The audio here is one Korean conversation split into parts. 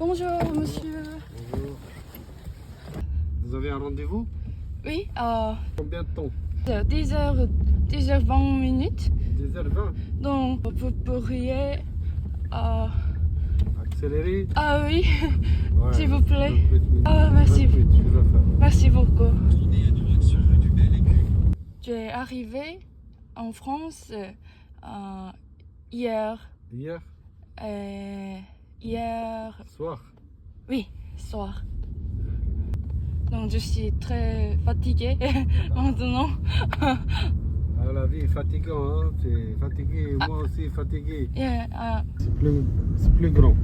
Bonjour, monsieur. Bonjour. Vous avez un rendez-vous Oui, euh, Combien de temps 10h, 10h20 minutes. 10h20 Donc, vous pourriez. euh, Accéléré Ah oui, Ouais, S'il vous plaît. 28 minutes. Ah, merci. 28, je vais faire. merci beaucoup. Tu es arrivé en France euh, hier. Hier euh, hier, soir oui, soir. Donc, je suis très fatiguée maintenant. Ah, la vie est fatigante, hein. C'est fatigué, moi aussi fatigué. Yeah, euh, C'est plus, c'est plus grand.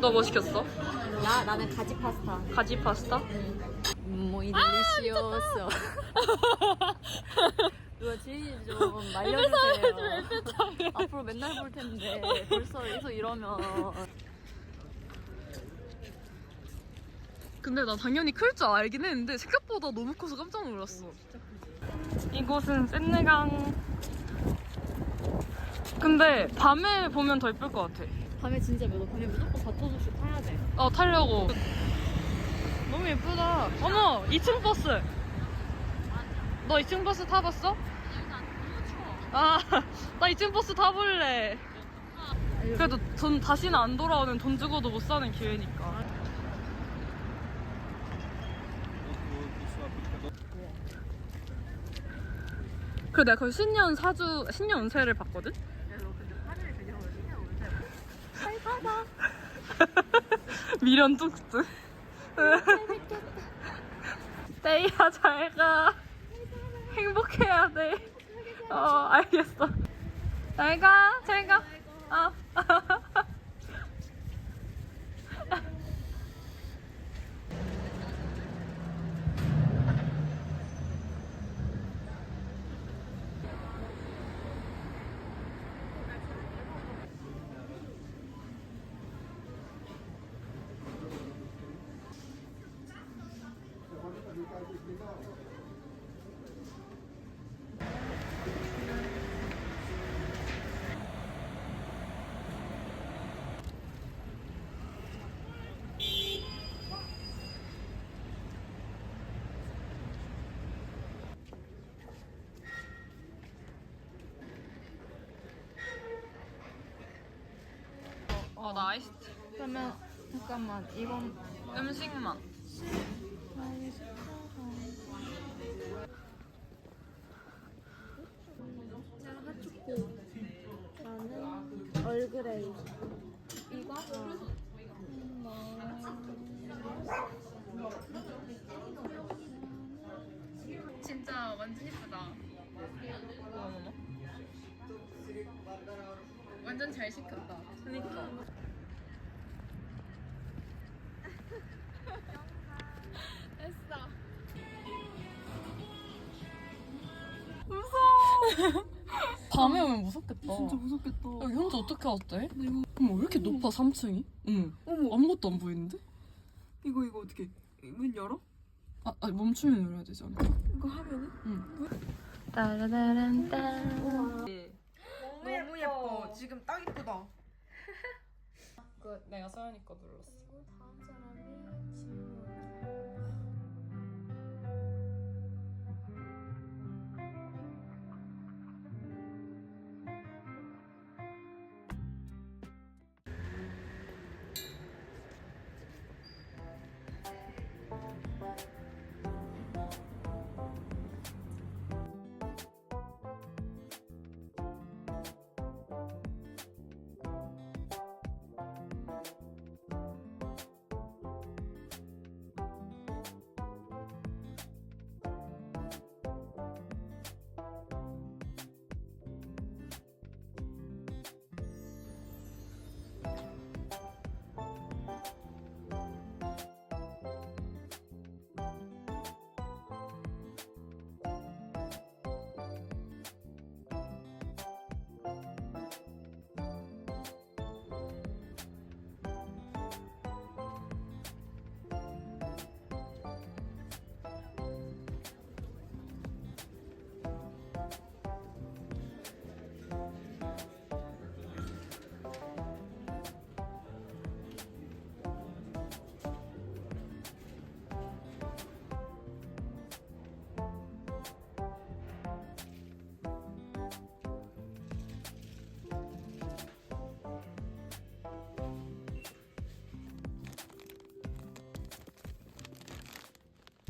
너 뭐 시켰어? 나 나는 가지 파스타. 가지 파스타? muy delicioso. 누가 지인이 좀 말려주세요. 앞으로 맨날 볼 텐데 벌써 계속 이러면 근데 나 당연히 클 줄 알긴 했는데 생각보다 너무 커서 깜짝 놀랐어. 이곳은 샌느강. 근데 밤에 보면 더 예쁠 것 같아. 밤에 진짜 매너 밤에 무조건 바토조슈 타야 돼. 어 타려고. 너무 예쁘다. 어머 2층 버스. 너 2층 버스 타봤어? 아, 나 2층 버스 타볼래. 그래도 돈 다시는 안 돌아오는 돈 주고도 못 사는 기회니까. 그래 내가 거기 신년 사주 신년 운세를 봤거든. 미련 뚝뚝. 데이야 잘 가. 행복해야 돼. 어 알겠어. 잘 가. 잘 가. 어. 어, 나 아이스티. 그러면 잠깐만 이건 음식만. 그레이. 이거 진짜 완전 예쁘다. 완전 잘 시켰다. 그니까. 했어. 무서워. 밤에 오면 무섭겠다. 진짜 무섭겠다. 여기 혼자 어떻게 왔대? 어머 왜 이렇게 높아 3층이? 응. 어머 아무것도 안 보이는데? 이거 이거 어떻게 문 열어? 아, 아니 멈추면 열어야 되지 않나? 이거 하면은? 따라라란따. 너무 예뻐. 지금 딱 이쁘다. 그 내가 서연이 거 눌렀어.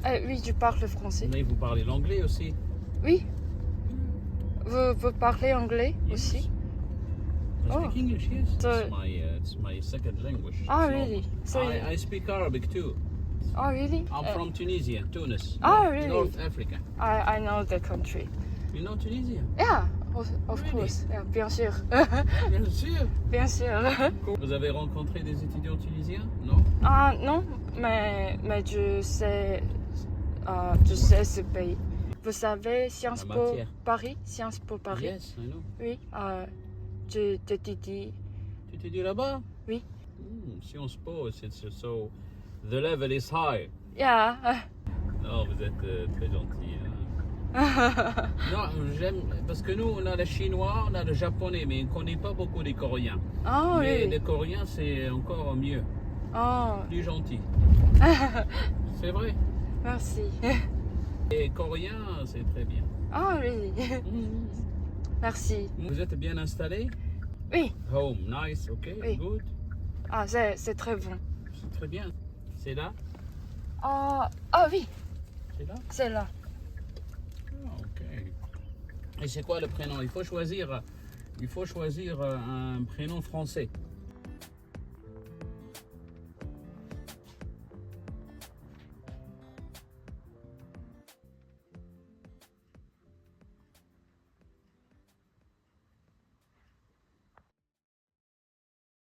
Eh, oui, je parle français. Mais vous parlez l'anglais aussi Oui. Vous, vous parlez anglais aussi? I Oh. speak English, yes. So- it's, my, uh, it's my second language. Ah, So really? So, I, I speak Arabic too. oh, really? I'm Uh, from Tunisia, Tunis. Ah, North- really? North Africa. I, I know the country. You know Tunisia? Yeah, of, of Really? course. Yeah, bien sûr. Bien sûr. bien sûr. Vous avez rencontré des étudiants tunisiens? Non? Ah, non, mais, mais je sais, sais ce pays. Vous savez Sciences Po. Paris? Sciences Po Paris Yes, I know. Oui. T'étudie. Tu t'es dit là-bas? Oui. Hmm, Sciences Po, c'est so. The level is high. Yeah. Non, vous êtes euh, très gentil. hein. non, j'aime. Parce que nous, on a le chinois, on a le japonais, mais on ne connaît pas beaucoup les coréens. oh, mais really? les coréens, c'est encore mieux, Oh, plus gentil. c'est vrai. Merci. Et coréen, c'est très bien. Oh, really? merci. Vous êtes bien installé? Oui. Home, nice, ok, Oui. good. Ah, c'est c'est très bon. C'est très bien. C'est là? Ah, ah oui, C'est là? C'est là. Ah, ok. Et c'est quoi le prénom? Il faut choisir, il faut choisir euh, un prénom français.